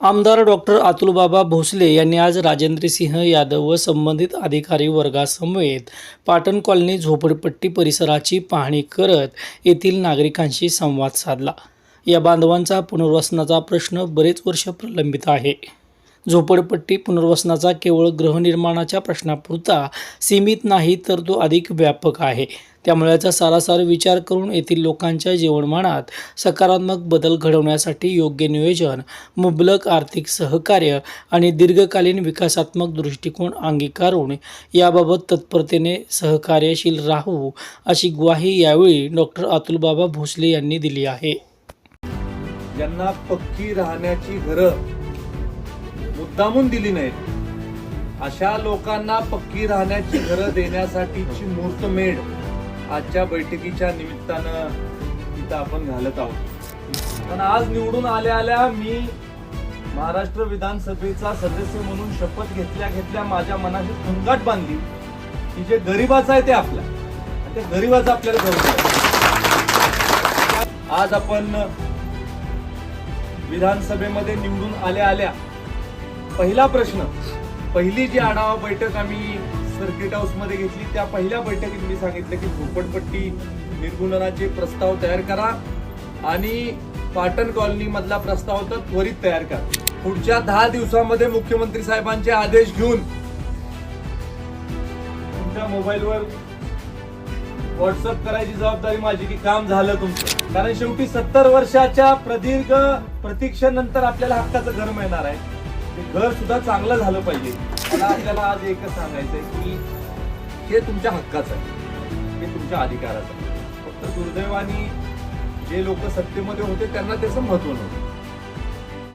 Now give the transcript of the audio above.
आमदार डॉक्टर अतुलबाबा भोसले यांनी आज राजेंद्रसिंह यादव व संबंधित अधिकारी वर्गासमवेत पाटण कॉलनी झोपडपट्टी परिसराची पाहणी करत येथील नागरिकांशी संवाद साधला. या बांधवांचा पुनर्वसनाचा प्रश्न बरेच वर्ष प्रलंबित आहे. झोपडपट्टी पुनर्वसनाचा केवळ गृहनिर्माणाच्या प्रश्नापुरता सीमित नाही तर तो अधिक व्यापक आहे. त्यामुळे याचा सारासार विचार करून येथील लोकांच्या जीवनमानात सकारात्मक बदल घडवण्यासाठी योग्य नियोजन मुबलक आर्थिक सहकार्य आणि दीर्घकालीन विकासात्मक दृष्टिकोन अंगीकारून याबाबत तत्परतेने सहकार्यशील राहू अशी ग्वाही यावेळी डॉक्टर अतुलबाबा भोसले यांनी दिली आहे. ज्यांना पक्की राहण्याची घरं मुद्दामून दिली नाहीत. अशा लोकांना पक्की राहण्याची घरं देण्यासाठीची मूर्तमेढ आजच्या बैठकीच्या निमित्तानं तिथं आपण घालत आहोत. पण आज निवडून आल्या आल्या मी महाराष्ट्र विधानसभेचा सदस्य म्हणून शपथ घेतल्या घेतल्या माझ्या मनाची खंगाट बांधली. की जे गरीबाचं आहे ते आपल्या ते गरीबाचं आपल्याला करून आज आपण विधानसभेमध्ये निवडून आल्या आल्या पहिला प्रश्न पहिली जी आढावा बैठक आम्ही सर्किट हाऊसमध्ये घेतली त्या पहिल्या बैठकीत मी सांगितलं की झोपडपट्टी निर्मूलनाचे प्रस्ताव तयार करा आणि पाटण कॉलनी मधला प्रस्ताव तर त्वरित तयार करा. पुढच्या दहा दिवसामध्ये मुख्यमंत्री साहेबांचे आदेश घेऊन तुमच्या मोबाईलवर व्हॉट्सअप करायची जबाबदारी माझी की काम झालं तुमचं. कारण शेवटी सत्तर वर्षाच्या प्रदीर्घ प्रतीक्षेनंतर आपल्याला हक्काचं घर मिळणार आहे. ते घर सुद्धा चांगलं झालं पाहिजे. मला आपल्याला आज एकच सांगायचंय की हे तुमच्या हक्काचं आहे. हे तुमच्या अधिकाराचं आहे. फक्त दुर्दैवाने जे लोक सत्तेमध्ये होते त्यांना त्याचं महत्त्व नव्हतं.